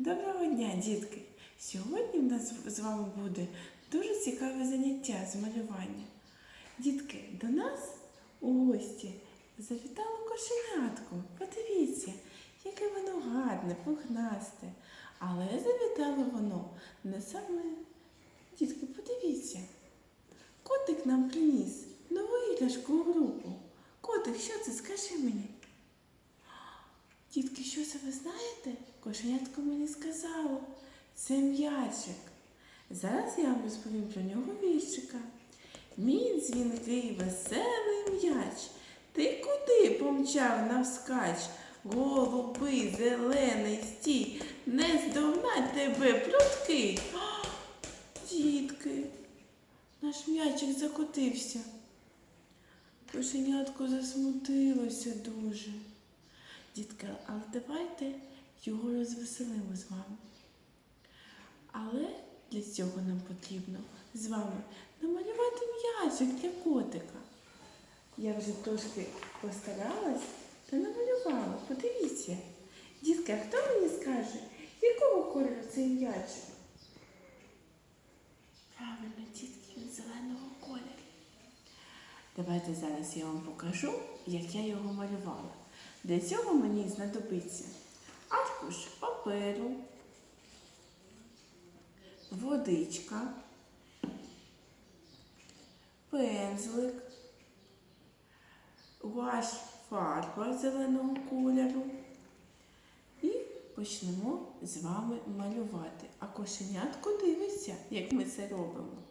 Доброго дня, дітки! Сьогодні в нас з вами буде дуже цікаве заняття з малювання. Дітки, до нас у гості завітало кошенятко. Подивіться, яке воно гарне, пухнасте. Але завітало воно не саме. Дітки, подивіться. Котик нам приніс нову іграшку у групу. Котик, що це? Скажи мені. Дітки, що це ви знаєте? Кошенятко мені сказало. Це м'ячик. Зараз я вам розповім про нього віршика. Мій дзвінкий веселий м'яч. Ти куди помчав навскач? Голубий, зелений стій, не здогнать тебе прудкий. А, Дітки, наш м'ячик закотився. Кошенятко засмутилося дуже. Дітки, але давайте його розвеселимо з вами. Але для цього нам потрібно з вами намалювати м'ячик для котика. Я вже трошки постаралась та намалювала. Подивіться. Дітки, а хто мені скаже, якого кольору цей м'ячик? Правильно, дітки, він зеленого кольору. Давайте зараз я вам покажу, як я його малювала. Для цього мені знадобиться аркуш паперу, водичка, пензлик, гуаш фарба зеленого кольору. І почнемо з вами малювати. А кошенятко дивиться, як ми це робимо.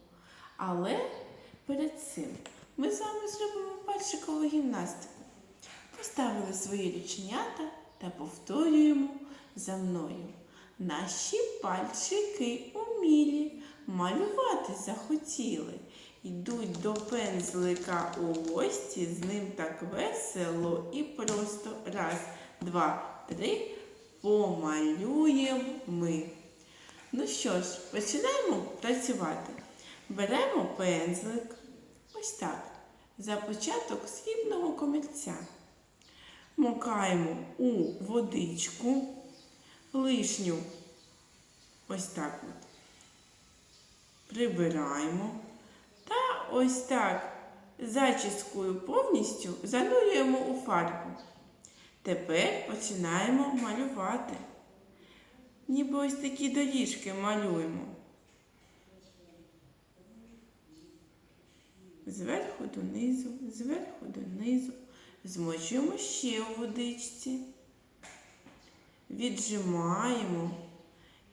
Але перед цим ми з вами зробимо пальчикову гімнастику. Поставили свої рученята та повторюємо за мною. Наші пальчики умілі, малювати захотіли. Йдуть до пензлика у гості, з ним так весело і просто раз, два, три помалюємо ми. Ну що ж, починаємо працювати. Беремо пензлик, ось так, за початок срібного комірця. Макаємо у водичку, лишню, ось так от. Прибираємо. Та ось так зачіскою повністю занурюємо у фарбу. Тепер починаємо малювати. Ніби ось такі доріжки малюємо. Зверху донизу, зверху донизу. Змочуємо ще у водичці. Віджимаємо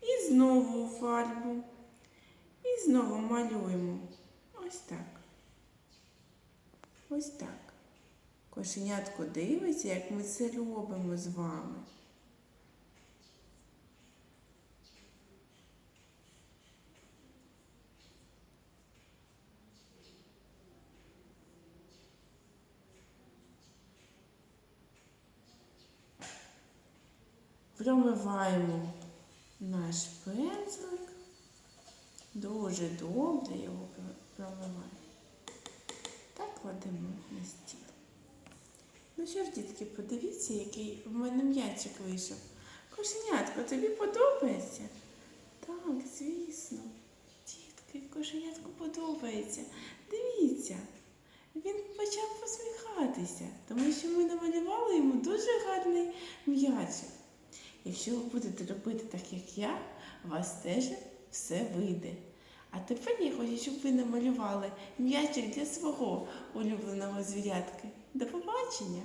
і знову у фарбу. І знову малюємо. Ось так. Ось так. Кошенятко дивиться, як ми це робимо з вами. Промиваємо наш пензлик. Дуже добре його промиваємо. Так кладемо на стіл. Ну що ж, дітки, подивіться, який в мене м'ячик вийшов. Кошенятко, тобі подобається? Так, звісно. Дітки, кошенятку подобається. Дивіться, він почав посміхатися, тому що ми намалювали йому дуже гарний м'ячик. Якщо ви будете робити так, як я, у вас теж все вийде. А тепер я хочу, щоб ви намалювали м'ячик для свого улюбленого звірятки. До побачення!